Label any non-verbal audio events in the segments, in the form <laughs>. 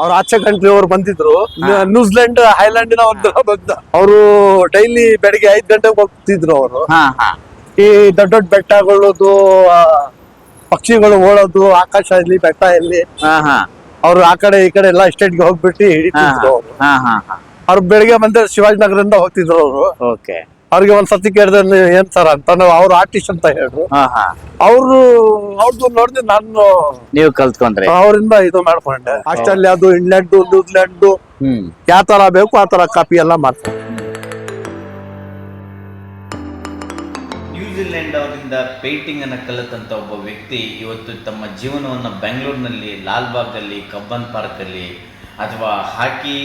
ಅವ್ರು ಆಚೆ ಕಂಟ್ರಿ ಅವ್ರು ಬಂದಿದ್ರು. ನ್ಯೂ- ನ್ಯೂಜಿಲೆಂಡ್ ಹೈಲ್ಯಾಂಡಿನ ಒಂದು ಬಂದ. ಅವರು ಡೈಲಿ ಬೆಳಿಗ್ಗೆ ಐದ್ ಗಂಟೆಗೆ ಹೋಗ್ತಿದ್ರು ಅವರು. ಈ ದೊಡ್ಡ ದೊಡ್ಡ ಬೆಟ್ಟಗಳದು ಪಕ್ಷಿಗಳು ಓಡೋದು ಆಕಾಶ ಇಲ್ಲಿ ಬೆಟ್ಟ ಇಲ್ಲಿ ಅವ್ರು ಆ ಕಡೆ ಈ ಕಡೆ ಎಲ್ಲ ಸ್ಟೇಟ್ಗೆ ಹೋಗ್ಬಿಟ್ಟು ಹಿಡಿತಿದ್ರು ಅವರು. ಅವ್ರು ಬೆಳಿಗ್ಗೆ ಬಂದ್ರೆ ಶಿವಾಜಿನಗರದಿಂದ ಹೋಗ್ತಿದ್ರು ಅವರು. ಓಕೆ ಅವ್ರಿಗೆ ಒಂದ್ ಸತಿ ಕೇಳಿದ್ರೆ ಏನ್ ಸರ್ ಅಂತ ನಾವು ಅವ್ರು ಆರ್ಟಿಸ್ಟ್ ಅಂತ ಹೇಳಿದ್ರು ಹಾ ಹಾ. ಅವ್ರು ಅವ್ರದ್ದು ನೋಡಿದ್ರೆ ನಾನು ನೀವು ಕಲ್ತ್ಕೊಂಡ್ರೆ. ಅವರಿಂದ ಇದು ಮಾಡ್ಕೊಂಡೆ. ಆಸ್ಟ್ರೇಲಿಯಾದು ಇಂಗ್ಲೆಂಡ್ ನ್ಯೂಜಿಲೆಂಡ್ ಹ್ಮ್. ಯಾವ ತರ ಬೇಕು ಆ ತರ ಕಾಪಿ ಎಲ್ಲ ಮಾಡ್ತಾರೆ. ನ್ಯೂಜಿಲೆಂಡ್ ಅವರಿಂದ ಪೇಂಟಿಂಗ್ ಅನ್ನು ಕಲಿತಂತ ಒಬ್ಬ ವ್ಯಕ್ತಿ ಇವತ್ತು ತಮ್ಮ ಜೀವನವನ್ನು ಬೆಂಗಳೂರಿನಲ್ಲಿ ಲಾಲ್ಬಾಗಲ್ಲಿ ಕಬ್ಬನ್ ಪಾರ್ಕ್ ಅಲ್ಲಿ ಅಥವಾ ಹಾಕಿ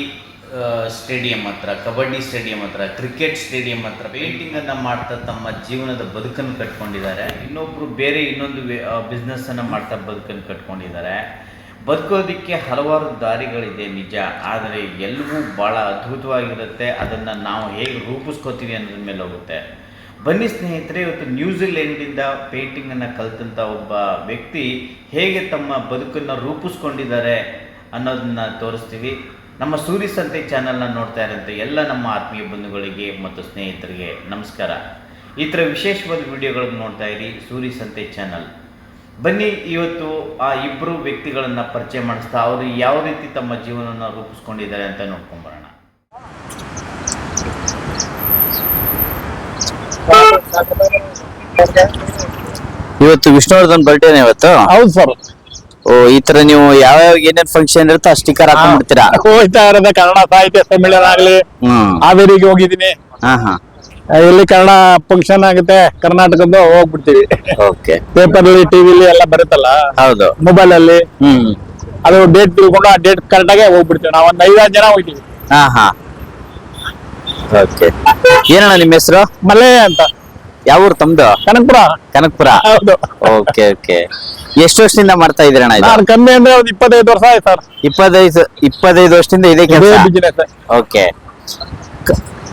ಸ್ಟೇಡಿಯಂ ಹತ್ರ, ಕಬಡ್ಡಿ ಸ್ಟೇಡಿಯಂ ಹತ್ರ, ಕ್ರಿಕೆಟ್ ಸ್ಟೇಡಿಯಂ ಹತ್ರ ಪೇಂಟಿಂಗ್ ಅನ್ನ ಮಾಡ್ತಾ ತಮ್ಮ ಜೀವನದ ಬದುಕನ್ನು ಕಟ್ಕೊಂಡಿದ್ದಾರೆ. ಇನ್ನೊಬ್ರು ಬೇರೆ ಇನ್ನೊಂದು ಬಿಸ್ನೆಸ್ ಅನ್ನ ಮಾಡ್ತಾ ಬದುಕನ್ನು ಕಟ್ಕೊಂಡಿದ್ದಾರೆ. ಬದುಕೋದಕ್ಕೆ ಹಲವಾರು ದಾರಿಗಳಿದೆ ನಿಜ, ಆದರೆ ಎಲ್ಲವೂ ಭಾಳ ಅದ್ಭುತವಾಗಿರುತ್ತೆ. ಅದನ್ನು ನಾವು ಹೇಗೆ ರೂಪಿಸ್ಕೋತೀವಿ ಅನ್ನೋದ್ರ ಮೇಲೆ ಹೋಗುತ್ತೆ. ಬನ್ನಿ ಸ್ನೇಹಿತರೆ, ಇವತ್ತು ನ್ಯೂಜಿಲೆಂಡಿಂದ ಪೇಂಟಿಂಗನ್ನು ಕಲಿತಂಥ ಒಬ್ಬ ವ್ಯಕ್ತಿ ಹೇಗೆ ತಮ್ಮ ಬದುಕನ್ನು ರೂಪಿಸ್ಕೊಂಡಿದ್ದಾರೆ ಅನ್ನೋದನ್ನ ತೋರಿಸ್ತೀವಿ. ನಮ್ಮ ಸೂರಿ ಸಂತೆ ಚಾನಲ್ನ ನೋಡ್ತಾ ಇರೋಂಥ ಎಲ್ಲ ನಮ್ಮ ಆತ್ಮೀಯ ಬಂಧುಗಳಿಗೆ ಮತ್ತು ಸ್ನೇಹಿತರಿಗೆ ನಮಸ್ಕಾರ. ಈ ಥರ ವಿಶೇಷವಾದ ವಿಡಿಯೋಗಳನ್ನು ನೋಡ್ತಾ ಇರಿ ಸೂರಿ ಸಂತೆ ಚಾನಲ್. ಬನ್ನಿ ಇವತ್ತು ಆ ಇಬ್ಬರು ವ್ಯಕ್ತಿಗಳನ್ನು ಪರಿಚಯ ಮಾಡಿಸ್ತಾ ಅವರು ಯಾವ ರೀತಿ ತಮ್ಮ ಜೀವನವನ್ನು ರೂಪಿಸ್ಕೊಂಡಿದ್ದಾರೆ ಅಂತ ನೋಡ್ಕೊಂಬರೋಣ. ಇವತ್ತು ವಿಷ್ಣುವರ್ಧನ್ ಬರ್ಡೇನೆ ಇವತ್ತು? ಹೌದು ಸರ್. ಓ ಈ ತರ ನೀವು ಯಾವ ಯಾವ ಏನೇನ್ ಫಂಕ್ಷನ್ ಇರುತ್ತೋ ಆ ಸ್ಟಿಕರ್ ಹಾಕೊಂಡ್ಬಿಡ್ತೀರಾ ಹೋಗ್ತಾ ಇರೋದೇ ಕನ್ನಡ ಸಾಹಿತ್ಯ ಸಮ್ಮೇಳನ ಆಗ್ಲಿ ಹ್ಮ್. ಹಾವೇರಿಗೆ ಹೋಗಿದ್ದೀನಿ. ಹಾ ಹಾ. ಎಲ್ಲಿ ಕನ್ನಡ ಫಂಕ್ಷನ್ ಆಗುತ್ತೆ ಕರ್ನಾಟಕದ ಹೋಗ್ಬಿಡ್ತೀವಿ. ಓಕೆ. ಪೇಪರ್ ಅಲ್ಲಿ ಟಿವಿಲಿ ಎಲ್ಲ ಬರುತ್ತಲ್ಲ? ಹೌದು. ಮೊಬೈಲ್ ಅಲ್ಲಿ. ಹ್ಮ್. ಅದು ಡೇಟ್ ತಿಳ್ಕೊಂಡು ಆ ಡೇಟ್ ಕರೆಕ್ಟ್ ಆಗಿ ಹೋಗ್ಬಿಡ್ತೀವಿ ನಾವು. ಒಂದ್ ಐದಾರು ಜನ ಹೋಗ್ತೀವಿ. ಹಾ ಹಾ. ಓಕೆ. ಏನಣ್ಣ ನಿಮ್ಮ ಹೆಸರು? ಮಲೆ ಅಂತ. ಯಾವ ಊರು ತಮ್ದು? ಕನಕಪುರ. ಕನಕಪುರ. ಹೌದು. Okay okay. ಎಷ್ಟು ವರ್ಷದಿಂದ ಮಾಡ್ತಾ ಇದೀರಣ್ಣ ಇದು? ನಾನು ಕಮ್ಮಿ ಅಂದ್ರೆ ಒಂದ್ ಇಪ್ಪತ್ತೈದು ವರ್ಷ ಆಯ್ತು ಸರ್. ಇಪ್ಪತ್ತೈದು ಇಪ್ಪತ್ತೈದು ವರ್ಷದಿಂದ ಇದೇ ಕೆಲಸ? Business okay.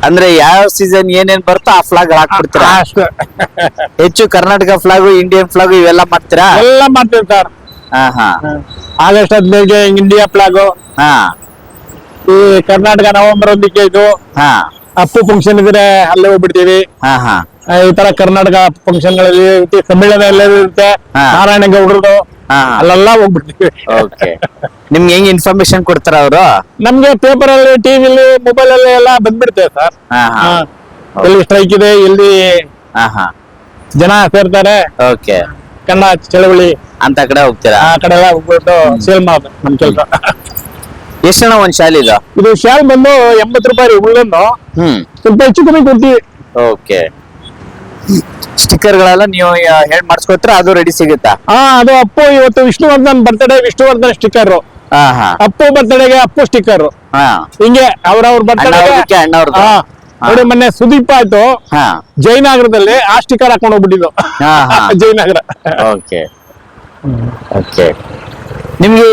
ಅಂದ್ರೆ ಯಾವ ಸೀಸನ್ ಏನೇನ್ ಬರುತ್ತೋ ಆ ಫ್ಲಾಗ್ ಹಾಕ್ಬಿಡ್ತೀರಾ? ಅಷ್ಟೇ. ಹೆಚ್ಚು ಕರ್ನಾಟಕ ಫ್ಲಾಗ್ ಇಂಡಿಯನ್ ಫ್ಲಾಗ್ ಇವೆಲ್ಲ ಮಾಡ್ತೀರಾ? ಎಲ್ಲ ಮಾಡ್ತೀವಿ ಸರ್. ಹಾ ಹಾ. ಆಗಸ್ಟ್ ಹದಿನೈದು ಇಂಡಿಯಾ ಫ್ಲಾಗ್ ಹಾ. ಈ ಕರ್ನಾಟಕ ನವೆಂಬರ್ ಒಂದಕ್ಕೆ ಇದು. ಹಾ. ಅಪ್ಪು ಫಂಕ್ಷನ್ ಇದ್ರೆ ಅಲ್ಲೇ ಹೋಗ್ಬಿಡ್ತೀವಿ. ಹಾ ಹಾ. ಈ ತರ ಕರ್ನಾಟಕ ಫಂಕ್ಷನ್ಗಳಲ್ಲಿ ಇರುತ್ತೆ, ಸಮ್ಮೇಳನ ಎಲ್ಲ ಇರುತ್ತೆ. ಹಾ. ನಾರಾಯಣ ಗೌಡರು ಹಾ. ಅಲ್ಲೆಲ್ಲ ಹೋಗ್ಬಿಡ್ತೀವಿ. ಓಕೆ. ನಿಮ್ಗೆ ಹೆಂಗ್ ಇನ್ಫಾರ್ಮೇಶನ್ ಕೊಡ್ತಾರ ಅವರು? ನಮ್ಗೆ ಪೇಪರ್ ಅಲ್ಲಿ ಟಿವಿಲಿ ಮೊಬೈಲ್ ಅಲ್ಲಿ ಎಲ್ಲ ಬಂದ್ಬಿಡ್ತೇವೆ ಸರ್. ಹಾ ಹಾ. ಎಲ್ಲಿ ಸ್ಟ್ರೈಕ್ ಇದೆ ಎಲ್ಲಿ ಹಾ ಹಾ. ಜನ ಸೇರ್ತಾರೆ. ಓಕೆ. ಕನ್ನಡ ಚಳವಳಿ. ಅಂತ ಕಡೆ ಹೋಗ್ತೀರಾ? ಆ ಕಡೆ ಎಲ್ಲ ಹೋಗ್ಬಿಟ್ಟು ಸೇಲ್ ಮಾಡ್ಬೇಕು ನಮ್ ಕೆಲಸ. ಎಷ್ಟು ಜನ ಒಂದ್ ಶಾಲೆ ಇದು ಇದು ಶಾಲ್ ಬಂದು ಎಂಬತ್ತು ರೂಪಾಯಿ ಉಳ್ಳನ್ನು ಉಳ್ಳೊಂದು ಹ್ಮ್. ಸ್ವಲ್ಪ ಹೆಚ್ಚು ಕಮ್ಮಿ ಕೊಡ್ತೀವಿ. ಓಕೆ. ಸ್ಟಿಕ್ಕರ್ ಗಳೆಲ್ಲ ನೀವು ಹೇಳಿ ಮಾಡಿಸ್ಕೊತ್ರ ಅದು ರೆಡಿ ಸಿಗುತ್ತಾ? ಹಾ ಅದು ಅಪ್ಪು ಇವತ್ತು ವಿಷ್ಣುವರ್ಧನ್ ಬರ್ತಡೇ ವಿಷ್ಣುವರ್ಧನ್ ಸ್ಟಿಕ್ಕರ್ ಹಾ ಹಾ. ಅಪ್ಪು ಬರ್ತಡೆಗೆ ಅಪ್ಪು ಸ್ಟಿಕ್ಕರ್ ಹಾ. ಹಿಂಗೆ ಅವ್ರವ್ರ ಬರ್ತಡೆ ಬರ್ತಡೇ ಅಣ್ಣವ್ರದ್ದು. ಹಾ. ನೋಡಿ ಮೊನ್ನೆ ಸುದೀಪ್ ಆಯ್ತು. ಹಾ. ಜಯನಗರದಲ್ಲಿ ಆ ಸ್ಟಿಕ್ಕರ್ ಹಾಕೊಂಡು ಹೋಗ್ಬಿಟ್ಟಿದ್ದು. ಹಾ, ಹಾ. <laughs> ಜಯನಗರ. ಓಕೆ. ಓಕೆ. ನಿಮ್ಗೆ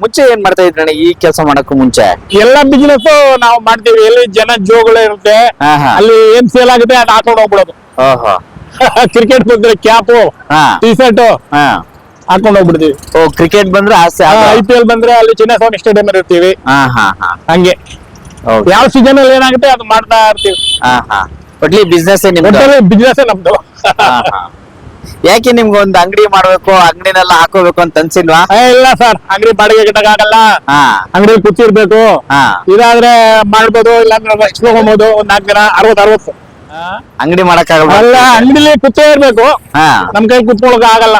ಮುಂಚೆ ಏನ್ ಮಾಡ್ತಾ ಇದ್ರಣ್ಣ ಈ ಕೆಲಸ ಮಾಡಕ್ಕೂ ಮುಂಚೆ? ಎಲ್ಲ ಬಿಸ್ನೆಸ್ ನಾವು ಮಾಡ್ತೀವಿ. ಎಲ್ಲಿ ಜನ ಜೋಗಳು ಇರುತ್ತೆ ಹಾ ಹಾ. ಅಲ್ಲಿ ಏನ್ ಸೇಲ್ ಆಗುತ್ತೆ ಅದ್ ಹಾಕೊಂಡು ಹೋಗ್ಬಿಡೋದು. ಓಹೋ. <laughs> ಕ್ರಿಕೆಟ್ ಬಂದ್ರೆ ಕ್ಯಾಪು ಹಾ. ಟಿ ಶರ್ಟ್ ಹಾ. ಹಾಕೊಂಡು ಹೋಗ್ಬಿಡ್ತೀವಿ. ಓ ಕ್ರಿಕೆಟ್ ಬಂದ್ರೆ ಆಸೆ ಐ ಪಿ ಎಲ್ ಬಂದ್ರೆ ಅಲ್ಲಿ ಚಿನ್ನಸ್ವಾಮಿ ಸ್ಟೇಡಿಯಂ ಇರ್ತೀವಿ. ಹಾ ಹಾ ಹಾ. ಹಂಗೆ. ಯಾವ ಸೀಸನ್ ಅಲ್ಲಿ ಏನಾಗುತ್ತೆ ಅದು ಮಾಡ್ತಾ ಇರ್ತೀವಿ. ಹಾ ಹಾ. ಒಟ್ಲಿ ಬಿಸ್ನೆಸ್ ನಿಮ್ದು? ಬಿಸ್ನೆಸ್ ನಮ್ದು. ಹಾ, ಹಾ. ಯಾಕೆ ನಿಮ್ಗೆ ಒಂದ್ ಅಂಗಡಿ ಮಾಡ್ಬೇಕು ಅಂಗಡಿನೆಲ್ಲ ಹಾಕೋಬೇಕು ಅಂತ ಅನ್ಸಿಲ್ವಾ? ಏ, ಇಲ್ಲ ಸರ್ ಅಂಗಡಿ ಬಾಡಿಗೆ ಕಟ್ಟಕ್ ಆಗಲ್ಲ. ಹಾ. ಅಂಗಡಿ ಕೂತಿರ್ಬೇಕು ಹಾ. ಇದಾದ್ರೆ ಮಾಡ್ಬೋದು ಇಲ್ಲಾಂದ್ರೆ ಎಕ್ಸ್ಪ್ಲೋರ್ ಹೋಗ್ಬೋದು ಒಂದ್ ನಾಲ್ಕು ಜನ ಅರವತ್ ಅರವತ್ತು. ಅಂಗಡಿ ಮಾಡಕ್ ಅಲ್ಲ ಅಂಗಡಿಲಿ ಕೂತೇ ಇರ್ಬೇಕು. ಹಾ. ನಮ್ ಕೈ ಕುತ್ಕೊಳಕ್ ಆಗಲ್ಲ.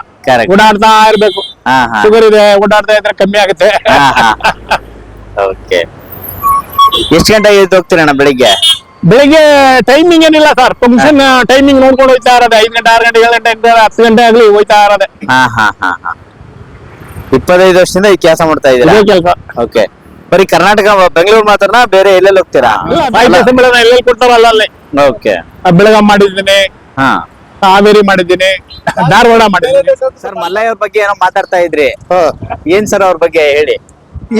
ಓಡಾಡ್ತಾ ಇರ್ಬೇಕು. ಶುಗರ್ ಇದೆ ಓಡಾಡ್ತಾ ಇದ್ರೆ ಕಮ್ಮಿ ಆಗುತ್ತೆ. ಓಕೆ ಎಷ್ಟು ಗಂಟೆಗೆ ಎದ್ದು ಹೋಗ್ತೀರಣ್ಣ ಬೆಳಿಗ್ಗೆ? ಬೆಳಿಗ್ಗೆ ಟೈಮಿಂಗ್ ಏನಿಲ್ಲ ಸರ್ ಫಂಕ್ಷನ್ ಟೈಮಿಂಗ್ ನೋಡ್ಕೊಂಡು ಹೋಯ್ತಾ ಇರೋದೆ. ಐದ್ ಗಂಟೆ ಆರು ಗಂಟೆ ಏಳು ಗಂಟೆ ಎಂಟು ಗಂಟೆ, ಹತ್ತು ಗಂಟೆ ಆಗ್ಲಿ ಹೋಯ್ತಾ ಇರೋದೆ. ಹಾ ಹಾ ಹಾ ಹಾ. ಇಪ್ಪತ್ತೈದು ವರ್ಷದಿಂದ ಈ ಕೆಲಸ ಮಾಡ್ತಾ ಇದ್ದೀರಾ? ಇದೇ ಕೆಲಸ. ಓಕೆ ಬರೀ ಕರ್ನಾಟಕ ಬೆಂಗಳೂರು ಮಾತ್ರನಾ ಬೇರೆ ಎಲ್ಲೆಲ್ಲಿ ಹೋಗ್ತೀರಾ? ಎಲ್ಲೆಲ್ಲಿ ಕೊಡ್ತಾರಲ್ಲ ಅಲ್ಲಿ ಓಕೆ. ಬೆಳಗಾಂ ಮಾಡಿದ್ದೀನಿ. ಹಾ. ಹಾವೇರಿ ಮಾಡಿದ್ದೀನಿ. ಧಾರವಾಡ ಮಾಡಿದ್ದೀನಿ. ಸರ್ ಮಲ್ಲಯ್ಯ ಅವ್ರ ಬಗ್ಗೆ ಏನೋ ಮಾತಾಡ್ತಾ ಇದ್ರಿ. ಏನ್ ಸರ್ ಅವ್ರ ಬಗ್ಗೆ ಹೇಳಿ?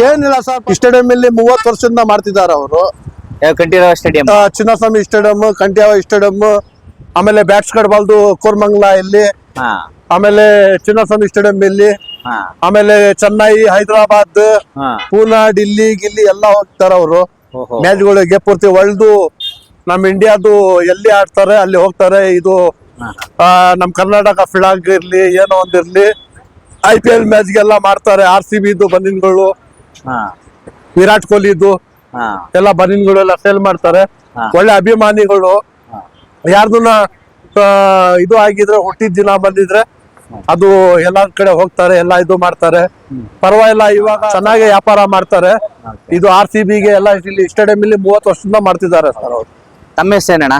ಏನಿಲ್ಲ ಸರ್ ಸ್ಟೇಡಿಯಂ ಇಲ್ಲಿ ಮೂವತ್ ವರ್ಷದಿಂದ ಮಾಡ್ತಿದ್ದಾರೆ ಅವರು. Kanteerava stadium Chinnaswamy stadium Kanteerava stadium ಆಮೇಲೆ ಬ್ಯಾಟ್ಸ್ ಕಡ್ಬಾಲ್ದು ಕೋರ್ಮಂಗ್ಲಾ ಇಲ್ಲಿ ಹಾ. ಆಮೇಲೆ ಚಿನ್ನಸ್ವಾಮಿ ಸ್ಟೇಡಿಯಂ ಇಲ್ಲಿ ಹಾ. ಆಮೇಲೆ ಚೆನ್ನೈ ಹೈದರಾಬಾದ್ ಪೂನಾ ಡಿಲ್ಲಿ ಗಿಲ್ಲಿ ಎಲ್ಲ ಹೋಗ್ತಾರ ಅವರು. ಓಹೋ. ಮ್ಯಾಚ್ಗಳಿಗೆ ಪೂರ್ತಿ ವರ್ಲ್ಡ್ ನಮ್ ಇಂಡಿಯಾದು ಎಲ್ಲಿ ಆಡ್ತಾರೆ ಅಲ್ಲಿ ಹೋಗ್ತಾರೆ ಇದು ನಮ್ ಕರ್ನಾಟಕ ಫಿಲಾಗ್ ಇರ್ಲಿ ಏನೋ ಒಂದಿರ್ಲಿ ಐ ಪಿ ಎಲ್ ಮ್ಯಾಚ್ಗೆಲ್ಲ ಮಾಡ್ತಾರೆ ಆರ್ ಸಿ ಬಿದು ಬನಿನ್ಗಳು ಹಾ. ವಿರಾಟ್ ಕೊಹ್ಲಿ ಇದು ಎಲ್ಲ ಬನ್ನಿನ್ಗಳು ಎಲ್ಲ ಸೇಲ್ ಮಾಡ್ತಾರೆ. ಒಳ್ಳೆ ಅಭಿಮಾನಿಗಳು. ಯಾರ್ದು ಯಾರ್ದನ್ನ ಇದು ಆಗಿದ್ರೆ ಹುಟ್ಟಿದ ದಿನ ಬಂದಿದ್ರೆ ಅದು ಎಲ್ಲ ಕಡೆ ಹೋಗ್ತಾರೆ ಎಲ್ಲ ಇದು ಮಾಡ್ತಾರೆ. ಪರವಾಗಿಲ್ಲ ಇವಾಗ ಚೆನ್ನಾಗಿ ವ್ಯಾಪಾರ ಮಾಡ್ತಾರೆ. ಇದು ಆರ್ ಸಿ ಬಿಗೆ ಎಲ್ಲ ಇಲ್ಲಿ ಸ್ಟೇಡಿಯಂ ಇಲ್ಲಿ ಮೂವತ್ತು ವರ್ಷದಿಂದ ಮಾಡ್ತಿದ್ದಾರೆ. ಸರ್ ಅವ್ರು ತಮ್ಮ ಹೆಸರೇನಣ್ಣ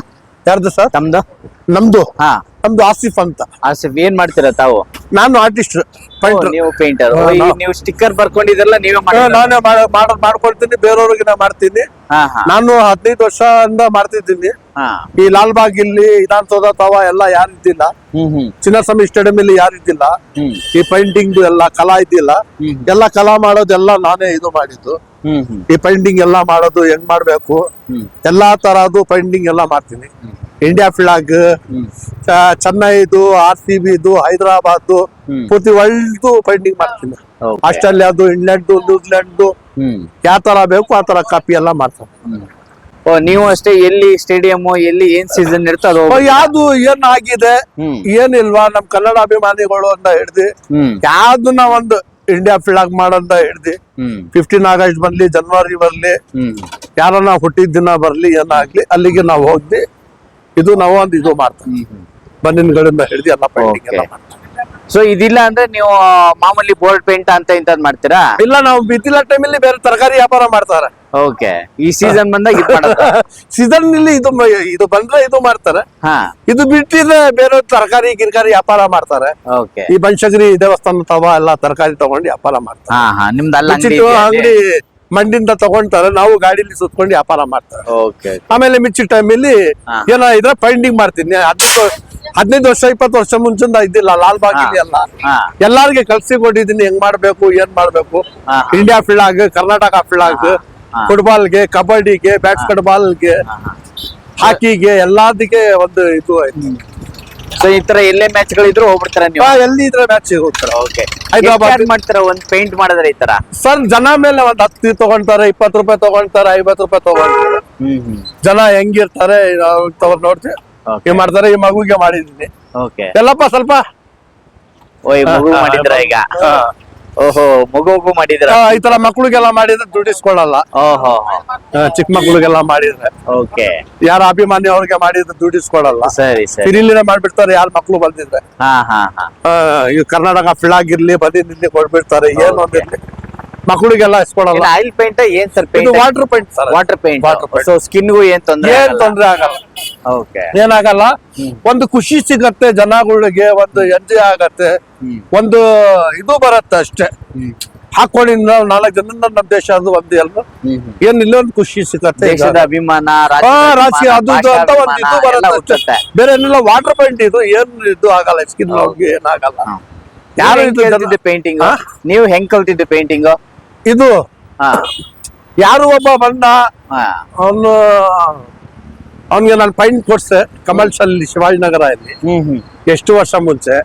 ಯಾರ್ದು ಸರ್? ತಮ್ದು? ನಮ್ದು? ಹಾ. ನಮ್ದು ಆಸಿಫ್ ಅಂತ. ಆಸಿಫ್ ಏನ್ ಮಾಡ್ತೀರಾ ತಾವು? ನಾನು ಆರ್ಟಿಸ್ಟ್ ಪೇಂಟರ್ ನೀವು ಪೇಂಟರ್ ನೀವು ಸ್ಟಿಕ್ಕರ್ ಬರ್ಕೊಂಡಿದ್ರಲ್ಲ ನೀವೇ ನಾನೇ ಮಾಡ- ಮಾಡ- ಮಾಡ್ಕೊಳ್ತೀನಿ ಬೇರೆಯವ್ರಿಗೆ ನಾ ಮಾಡ್ತೀನಿ. ನಾನು ಹದಿನೈದು ವರ್ಷದಿಂದ ಮಾಡ್ತಿದ್ದೀನಿ. ಹಾ. ಈ ಲಾಲ್ಬಾಗ್ ಇಲ್ಲಿ ವಿಧಾನಸೌಧ ತವ ಎಲ್ಲ ಯಾರು ಇದ್ದಿಲ್ಲ. ಚಿನ್ನಸ್ವಾಮಿ ಸ್ಟೇಡಿಯಂ ಇಲ್ಲಿ ಯಾರು ಇದ್ದಿಲ್ಲ. ಈ ಪೇಂಟಿಂಗ್ ಎಲ್ಲ ಕಲಾ ಇದ್ದಿಲ್ಲ. ಎಲ್ಲ ಕಲಾ ಮಾಡೋದೆಲ್ಲ ನಾನೇ ಇದು ಮಾಡಿದ್ದು. ಈ ಪೈಂಟಿಂಗ್ ಎಲ್ಲ ಮಾಡೋದು ಹೆಂಗ್ ಮಾಡ್ಬೇಕು? ಎಲ್ಲಾ ತರದು ಪೈಂಟಿಂಗ್ ಎಲ್ಲ ಮಾಡ್ತೀನಿ. ಇಂಡಿಯಾ ಫ್ಲಾಗ್ ಚೆನ್ನೈದು ಆರ್ ಸಿ ಬಿದು ಹೈದರಾಬಾದ್. ಪೂರ್ತಿ ವರ್ಲ್ಡ್ ಪೈಂಟಿಂಗ್ ಮಾಡ್ತೀನಿ. ಆಸ್ಟ್ರೇಲಿಯಾ ಆಸ್ಟ್ರೇಲಿಯಾದು ಇಂಗ್ಲೆಂಡ್ ನ್ಯೂಜಿಲೆಂಡ್ ಹ್ಮ್. ಯಾವ ತರ ಬೇಕು ಆ ತರ ಕಾಪಿ ಎಲ್ಲ ಮಾಡ್ತಾರೆ ಓ ನೀವು ಅಷ್ಟೇ ಎಲ್ಲಿ ಸ್ಟೇಡಿಯಂ ಎಲ್ಲಿ ಏನ್ ಸೀಸನ್ ಇರ್ತದೋ. ಯಾವ್ದು ಏನ್ ಆಗಿದೆ ಏನಿಲ್ವಾ ನಮ್ ಕನ್ನಡ ಅಭಿಮಾನಿಗಳು ಅಂತ ಹಿಡ್ದು ಯಾವ್ದನ್ನ ಒಂದು ಇಂಡಿಯಾ ಫ್ಲಾಗ್ ಮಾಡಂತ ಹಿಡ್ದು ಫಿಫ್ಟೀನ್ ಆಗಸ್ಟ್ ಬರ್ಲಿ ಜನವರಿ ಬರ್ಲಿ ಯಾರನ್ನ ಹುಟ್ಟಿದ ದಿನ ಬರ್ಲಿ ಏನಾಗ್ಲಿ ಅಲ್ಲಿಗೆ ನಾವು ಹೋಗಿ ಇದು ನಾವು ಒಂದು ಇದು ಮಾಡ್ತೀವಿ. ಹ್ಮ್ ಗಳಿಂದ ಹಿಡಿದು ಎಲ್ಲ ಪೈಂಟಿಂಗ್ ಎಲ್ಲ ಮಾಡ್ತೀವಿ. ಸೊ ಇದಿಲ್ಲ ಅಂದ್ರೆ ನೀವು ಮಾಮೂಲಿ ಬೋರ್ಡ್ ಪೇಂಟ್ ಅಂತ ಇಂತದ್ ಮಾಡ್ತೀರಾ? ಇಲ್ಲ ನಾವು ಬಿತ್ತಿಲ್ಲ ಟೈಮಲ್ಲಿ ಬೇರೆ ತರಕಾರಿ ವ್ಯಾಪಾರ ಮಾಡ್ತಾರೆ. ಓಕೆ ಈ ಸೀಸನ್ ಬಂದಾಗ ಇದ್ ಮಾಡೋದು ಸೀಸನ್ ಇಲ್ಲಿ ಇದು ಮ- ಇದು ಬಂದ್ರೆ ಇದು ಮಾಡ್ತಾರೆ. ಹಾ. ಇದು ಬಿಟ್ಟಿದ್ರೆ ಬೇರೆ ತರಕಾರಿ ಗಿರ್ಕಾರಿ ವ್ಯಾಪಾರ ಮಾಡ್ತಾರೆ. ಓಕೆ ಈ ಬನಶಂಕರಿ ದೇವಸ್ಥಾನ ತವ ಎಲ್ಲ ತರಕಾರಿ ತಗೊಂಡು ವ್ಯಾಪಾರ ಮಾಡ್ತಾರೆ. ಹಾ ಹಾ. ನಿಮ್ದು ಅಲ್ಲ ಅಂಗಡಿ ಮುಚ್ಚಿಟ್ಟು ಅಂಗಡಿ ಮಂಡಿಯಿಂದ ತಗೊಂತಾರೆ. ನಾವು ಗಾಡಿಲಿ ಸುತ್ಕೊಂಡು ವ್ಯಾಪಾರ ಮಾಡ್ತಾರೆ. ಓಕೆ ಆಮೇಲೆ ಮಿಚ್ಚಿ ಟೈಮಲ್ಲಿ ಹಾ. ಏನೋ ಇದ್ರೆ ಪೈಂಟಿಂಗ್ ಮಾಡ್ತೀನಿ. ಹದಿನೈದು ಹದಿನೈದು ವರ್ಷ ಇಪ್ಪತ್ತು ವರ್ಷ ಮುಂಚಿಂದ ಇದ್ದಿಲ್ಲ ಲಾಲ್ ಬಾಗ್ ಎಲ್ಲ ಎಲ್ಲಾರ್ಗೆ ಕಲ್ಸಿ ಕೊಟ್ಟಿದ್ದೀನಿ ಹೆಂಗ್ ಮಾಡ್ಬೇಕು ಏನ್ ಮಾಡ್ಬೇಕು. ಇಂಡಿಯಾ ಫೀಲ್ಡ್ ಆಗ ಕರ್ನಾಟಕ ಫೀಲ್ಡಾಗ್ ಫುಟ್ಬಾಲ್ಗೆ ಕಬಡ್ಡಿಗೆ ಬ್ಯಾಚ್ಕೆಟ್ ಬಾಲ್ಗೆ ಹಾಕಿಗೆ ಎಲ್ಲದಕ್ಕೆ ಒಂದು ಇದು ಆಯ್ತು. ಸೊ ಈ ತರ ಎಲ್ಲೇ ಮ್ಯಾಚ್ ಗಳಿದ್ರು ಹೋಗ್ಬಿಡ್ತಾರೆ ನೀವು? ಎಲ್ಲಿ ಇದ್ರೆ ಮ್ಯಾಚ್ ಹೋಗ್ತಾರೆ. ಓಕೆ ಹೈದ್ರಾಬಾದ್ ಮಾಡ್ತಾರ? ಒಂದ್ ಪೇಂಟ್ ಮಾಡಿದ್ರೆ ಈ ತರ? ಸರ್ ಜನ ಮೇಲೆ ಒಂದ್ ಹತ್ತು ತಗೊಂತಾರೆ ಇಪ್ಪತ್ತು ರೂಪಾಯಿ ತಗೊಂತಾರೆ ಐವತ್ತು ರೂಪಾಯಿ ತಗೊಂತಾರೆ. ಜನ ಹೆಂಗಿರ್ತಾರೆ ತಗೊಂಡ್ ನೋಡ್ತೀವಿ. ಏನ್ ಮಾಡ್ತಾರೆ ಈ ಮಗುಗೆ ಮಾಡಿದೀನಿ ಓಕೆ ಎಲ್ಲಪ್ಪ ಸ್ವಲ್ಪ. ಮಗು ಮಾಡಿದ್ರ ಈಗ. ಓಹೋ ಮಗುಗೂ ಮಾಡಿದ್ರ? ಈ ತರ ಮಕ್ಳಿಗೆಲ್ಲ ಮಾಡಿದ್ರೆ ದುಡಿಸ್ಕೊಳ್ಳಲ್ಲ ಓಹೋ. ಚಿಕ್ಕ ಮಕ್ಳಿಗೆಲ್ಲ ಮಾಡಿದ್ರೆ. ಓಕೆ ಯಾರ ಅಭಿಮಾನಿ ಅವ್ರಿಗೆ ಮಾಡಿದ್ರೆ ದುಡಿಸ್ಕೊಳ್ಳಲ್ಲ ಸರಿ ಸರಿ. ಇಲ್ಲಿನ ಮಾಡ್ಬಿಡ್ತಾರೆ ಯಾರ ಮಕ್ಳು ಬಂದಿದ್ರೆ. ಹಾ ಹಾ ಹಾ. ಆ, ಈ ಕರ್ನಾಟಕ ಫಿಳಾಗ್ ಇರ್ಲಿ ಬದಿನ್ ಇಲ್ಲಿ ಕೊಡ್ಬಿಡ್ತಾರೆ ಏನು ಅಂದಿರ್ಲಿ ಮಕ್ಳಿಗೆಲ್ಲ ಇಸ್ಕೊಳ್ಳಲ್ಲ. ಆಯಿಲ್ ಪೇಂಟ್ ಏನ್ sir paint water paint sir. Water paint water paint. So ಸ್ಕಿನ್ಗೂ ಏನ್ ತೊಂದ್ರೆ ಏನ್ ತೊಂದ್ರೆ ಆಗಲ್ಲ. ಏನಾಗಲ್ಲ? ಒಂದು ಖುಷಿ ಸಿಗತ್ತೆ ಜನಗಳಿಗೆ ಒಂದು ಎಂಜಾಯ್ ಆಗತ್ತೆ. ಒಂದು ಇದು ಬರತ್ತೆ ಅಷ್ಟೇ. ಹಾಕೊಂಡು ನಾವು ನಾಲ್ಕು ಜನ ನಮ್ಮ ದೇಶ ಅದು ಒಂದು ಎಲ್ಲ ಏನ್ ಇಲ್ಲ ಒಂದು ಖುಷಿ ಸಿಗತ್ತೆ ಅಭಿಮಾನ ರಾಜಕೀಯ ಅದು ಅಂತ ಒಂದು ಇದು ಬರುತ್ತೆ ಬೇರೆ ಏನಿಲ್ಲ ವಾಟರ್ ಪೈಂಟ್ ಇದು ಏನ್ ಇದು ಆಗಲ್ಲ ಸ್ಕಿನ್ ಏನಾಗಲ್ಲ. ಯಾರು ಕಲ್ತಿದ್ದು ಪೇಂಟಿಂಗ್ ನೀವು ಹೆಂಗ್ ಕಲ್ತಿದ್ದು ಪೇಂಟಿಂಗ್ ಇದು? ಹಾ. ಯಾರು ಒಬ್ಬ ಬಂದ ಅವನು ಅವನಿಗೆ ನಾನು ಫೈನ್ ಕೊಡ್ಸೆ ಕಮರ್ಷಿಯಲ್ ಶಿವಾಜಿನಗರ ಇಲ್ಲಿ ಎಷ್ಟು ವರ್ಷ ಮುಂಚೆ.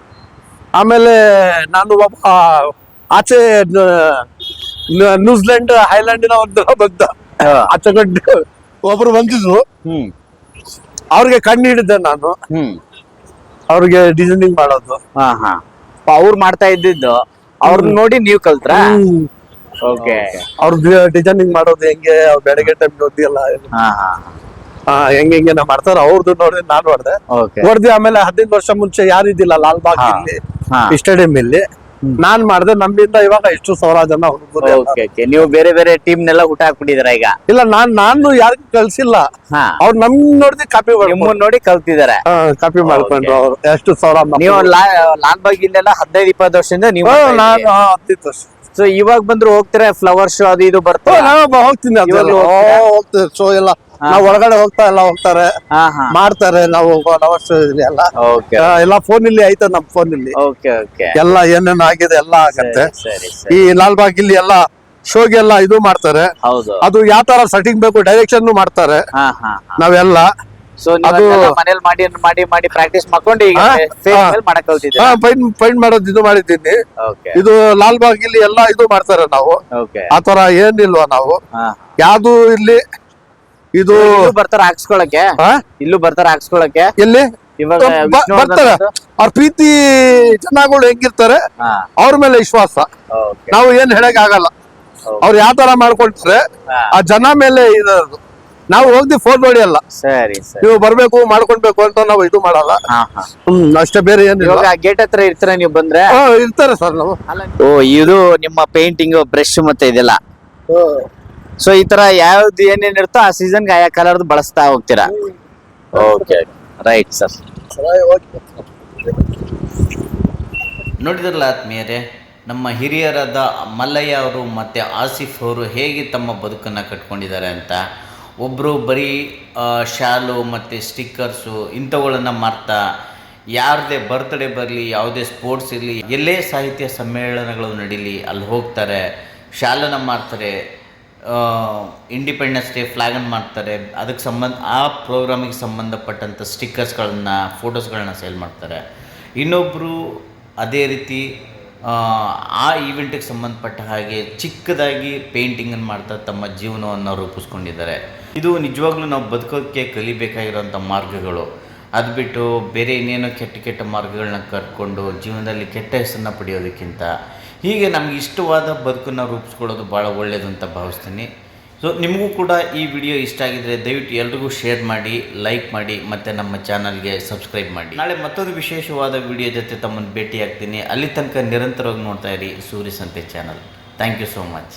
ಆಮೇಲೆ ನಾನು ಒಬ್ಬ ಆಚೆ ನ್ಯೂಜಿಲೆಂಡ್ ಹೈಲ್ಯಾಂಡಿನ ಒಂದು ಬಂದ. ಆಚೆ ಕಡೆ ಒಬ್ರು ಬಂದಿದ್ರು. ಅವ್ರಿಗೆ ಕಣ್ಣು ಹಿಡಿದೆ ನಾನು. ಅವ್ರಿಗೆ ಡಿಸೈನಿಂಗ್ ಮಾಡೋದು. ಅವ್ರು ಮಾಡ್ತಾ ಇದ್ದಿದ್ದು ಅವ್ರನ್ನ ನೋಡಿ ನೀವು ಕಲ್ತ್ರ? ಓಕೆ. ಅವ್ರ ಡಿಸೈನಿಂಗ್ ಮಾಡೋದು ಹೆಂಗೆ ಅವ್ರು ಬೆಳಗ್ಗೆ ಟೈಮ್ ಓದಿಯಲ್ಲ ಹಾ ಹಾ. ಹೆಂಗೆ ಹೆಂಗೆ ಮಾಡ್ತಾರ ಅವ್ರದ್ದು ನೋಡಿ ನಾನು ನೋಡ್ದೆ. ಓಕೆ ಹೊಡ್ದಿ ಆಮೇಲೆ ಹದಿನೈದು ವರ್ಷ ಮುಂಚೆ ಯಾರಿದ್ದಿಲ್ಲ ಲಾಲ್ ಬಾಗ್ ಇಲ್ಲಿ ಸ್ಟೇಡಿಯಂ ಇಲ್ಲಿ. ನಾನ್ ಮಾಡ್ದೆ ನಮ್ಮಿಂದ ಇವಾಗ ಎಷ್ಟು ಸಾವಿರ ಜನ ಹುಡುಗರು ನೀವು ಬೇರೆ ಬೇರೆ ಟೀಮ್ ನೆಲ್ಲ ಊಟ ಹಾಕ್ಬಿಟ್ಟಿದ್ರ ಈಗ? ಇಲ್ಲ ನಾನ್ ನಾನು ಯಾರಿಗೂ ಕಳ್ಸಿಲ್ಲ. ಹಾ. ಅವ್ರು ನಮ್ ನೋಡಿದ್ರೆ ಕಾಪಿ ನೋಡಿ ಕಲ್ತಿದಾರೆ ಕಾಪಿ ಮಾಡ್ಕೊಂಡ್ರು ಅವ್ರು. ಎಷ್ಟು ಸಾವಿರ. ನೀವು ಲಾಲ್ ಬಾಗ್ ಇಲ್ಲೆಲ್ಲ ಹದಿನೈದು ಇಪ್ಪತ್ತು ವರ್ಷದಿಂದ ನೀವು ನಾನು ಹತ್ತಿತ್ತು ವರ್ಷ. ಸೊ ಇವಾಗ ಬಂದ್ರು ಹೋಗ್ತಾರೆ ಫ್ಲವರ್ ಶೋ ಅದು ಇದು ಬರ್ತಾರೆ ಬರ್ತದೆ ನಾನು ಹೋಗ್ತೀನಿ ಶೋ ಎಲ್ಲ ನಾವ್ ಒಳಗಡೆ ಹೋಗ್ತಾ ಎಲ್ಲ ಹೋಗ್ತಾರೆ. ಮಾಡ್ತಾರೆ ನಾವು ಎಲ್ಲ. ಎಲ್ಲ ಫೋನ್ ಇಲ್ಲಿ ಐತೆ ನಮ್ ಫೋನ್ ಇಲ್ಲಿ ಎಲ್ಲ ಏನೇನ್ ಆಗಿದೆ ಎಲ್ಲ ಆಗತ್ತೆ. ಈ ಲಾಲ್ ಬಾಗ್ ಇಲ್ಲಿ ಎಲ್ಲ ಶೋಗೆಲ್ಲ ಇದು ಮಾಡ್ತಾರೆ. ಅದು ಯಾವ ತರ ಸೆಟ್ಟಿಂಗ್ ಬೇಕು ಡೈರೆಕ್ಷನ್ ಮಾಡ್ತಾರೆ. ನಾವೆಲ್ಲ. ಸೊ ಅದು- ಮನೇಲಿ ಮಾಡಿ ಮಾಡಿ ಮಾಡಿ ಪ್ರಾಕ್ಟೀಸ್ ಮಾಡ್ಕೊಂಡು ಈಗ ಪೈಂಟ್ ಮಾಡೋದು ಇದು ಮಾಡಿದ್ದೀನಿ. ಇದು ಲಾಲ್ ಬಾಗ್ ಇಲ್ಲಿ ಎಲ್ಲ ಇದು ಮಾಡ್ತಾರೆ ನಾವು. ಆತರ ಏನಿಲ್ವಾ ನಾವು. ಯಾವ್ದು ಇಲ್ಲಿ ಇದು ಇಲ್ಲೂ ಬರ್ತಾರ ಹಾಕ್ಸ್ಕೊಳಕ್ಕೆ. ಹಾ? ಇಲ್ಲೂ ಬರ್ತಾರ ಹಾಕ್ಸ್ಕೊಳಕ್ಕೆ. ಎಲ್ಲಿ? ಇವಾಗ ಬ- ವಿಷ್ಣುವರ್ಧನ್ ಅವ್ರ ಪ್ರೀತಿ ಜನಗಳು ಹೆಂಗಿರ್ತಾರೆ ಅವ್ರ ಮೇಲೆ ವಿಶ್ವಾಸ. ನಾವು ಏನ್ ಹೇಳಕ್ ಆಗಲ್ಲ. ಅವ್ರು ಯಾವ ತರ ಮಾಡ್ಕೊಳ್ತಾರೆ ಆ ಜನ ಮೇಲೆ ಇರೋದು. ನಾವು ಹೋಗ್ದಿ ಫೋನ್ ನೋಡಿ ಅಲ್ಲ. ಸರಿ ಸರಿ. ನೀವು ಬರ್ಬೇಕು ಮಾಡ್ಕೊಳ್ಬೇಕು ಅಂತ ನಾವು ಇದು ಮಾಡಲ್ಲ. ಹ್ಮ್ ಅಷ್ಟೇ ಬೇರೆ ಏನು ಇವಾಗ ಗೇಟ್ ಹತ್ರ ಇರ್ತಾರ ನೀವು ಬಂದ್ರೆ? ಇರ್ತಾರೆ ಸರ್ ನಾವು. ಓ ಇದು ನಿಮ್ಮ ಪೇಂಟಿಂಗ್ ಬ್ರಷ್ ಮತ್ತೆ ಇದೆಲ್ಲ? ಸೊ ಈ ತರ ಯಾವ್ದು ಏನೇನ್ ಇರುತ್ತೋ ಆ ಸೀಸನ್ ಆಯಾ ಕಲರ್ದು ಬಳಸ್ತಾ ಹೋಗ್ತೀರಾ? ಓಕೆ ರೈಟ್ ಸರ್ ನೋಡಿದ್ರಲ್ಲ ಆತ್ಮೀಯರೇ, ನಮ್ಮ ಹಿರಿಯರಾದ ಮಲ್ಲಯ್ಯ ಅವರು ಮತ್ತು ಆಸಿಫ್ ಅವರು ಹೇಗೆ ತಮ್ಮ ಬದುಕನ್ನು ಕಟ್ಕೊಂಡಿದ್ದಾರೆ ಅಂತ ಒಬ್ಬರು ಬರೀ ಶಾಲು ಮತ್ತು ಸ್ಟಿಕ್ಕರ್ಸು ಇಂಥವುಗಳನ್ನು ಮಾರ್ತಾ, ಯಾರದೇ ಬರ್ತ್ಡೇ ಬರಲಿ, ಯಾವುದೇ ಸ್ಪೋರ್ಟ್ಸ್ ಇರಲಿ, ಎಲ್ಲೇ ಸಾಹಿತ್ಯ ಸಮ್ಮೇಳನಗಳು ನಡೀಲಿ, ಅಲ್ಲಿ ಹೋಗ್ತಾರೆ, ಶಾಲನ್ನು ಮಾರ್ತಾರೆ ಇಂಡಿಪೆಂಡೆನ್ಸ್ ಡೇ ಫ್ಲ್ಯಾಗನ್ನು ಮಾಡ್ತಾರೆ. ಅದಕ್ಕೆ ಸಂಬಂಧ ಆ ಪ್ರೋಗ್ರಾಮಿಗೆ ಸಂಬಂಧಪಟ್ಟಂಥ ಸ್ಟಿಕ್ಕರ್ಸ್ಗಳನ್ನು ಫೋಟೋಸ್ಗಳನ್ನ ಸೇಲ್ ಮಾಡ್ತಾರೆ. ಇನ್ನೊಬ್ಬರು ಅದೇ ರೀತಿ ಆ, ಈವೆಂಟಿಗೆ ಸಂಬಂಧಪಟ್ಟ ಹಾಗೆ ಚಿಕ್ಕದಾಗಿ ಪೇಂಟಿಂಗನ್ನು ಮಾಡ್ತಾ ತಮ್ಮ ಜೀವನವನ್ನು ರೂಪಿಸ್ಕೊಂಡಿದ್ದಾರೆ. ಇದು ನಿಜವಾಗ್ಲೂ ನಾವು ಬದುಕೋಕ್ಕೆ ಕಲಿಬೇಕಾಗಿರೋಂಥ ಮಾರ್ಗಗಳು. ಅದು ಬಿಟ್ಟು ಬೇರೆ ಇನ್ನೇನೋ ಕೆಟ್ಟ ಕೆಟ್ಟ ಮಾರ್ಗಗಳನ್ನ ಕರ್ಕೊಂಡು ಜೀವನದಲ್ಲಿ ಕೆಟ್ಟ ಹೆಸರನ್ನ ಪಡೆಯೋದಕ್ಕಿಂತ ಹೀಗೆ ನಮ್ಗೆ ಇಷ್ಟವಾದ ಬದುಕನ್ನು ರೂಪಿಸ್ಕೊಳ್ಳೋದು ಭಾಳ ಒಳ್ಳೆಯದು ಅಂತ ಭಾವಿಸ್ತೀನಿ. ಸೊ ನಿಮಗೂ ಕೂಡ ಈ ವಿಡಿಯೋ ಇಷ್ಟ ಆಗಿದ್ದರೆ ದಯವಿಟ್ಟು ಎಲ್ರಿಗೂ ಶೇರ್ ಮಾಡಿ, ಲೈಕ್ ಮಾಡಿ, ಮತ್ತು ನಮ್ಮ ಚಾನಲ್ಗೆ ಸಬ್ಸ್ಕ್ರೈಬ್ ಮಾಡಿ. ನಾಳೆ ಮತ್ತೊಂದು ವಿಶೇಷವಾದ ವಿಡಿಯೋ ಜೊತೆ ತಮ್ಮನ್ನು ಭೇಟಿ ಆಗ್ತೀನಿ ಅಲ್ಲಿ ತನಕ ನಿರಂತರವಾಗಿ ನೋಡ್ತಾ ಇರಿ Surya Santhe channel. Thank you so much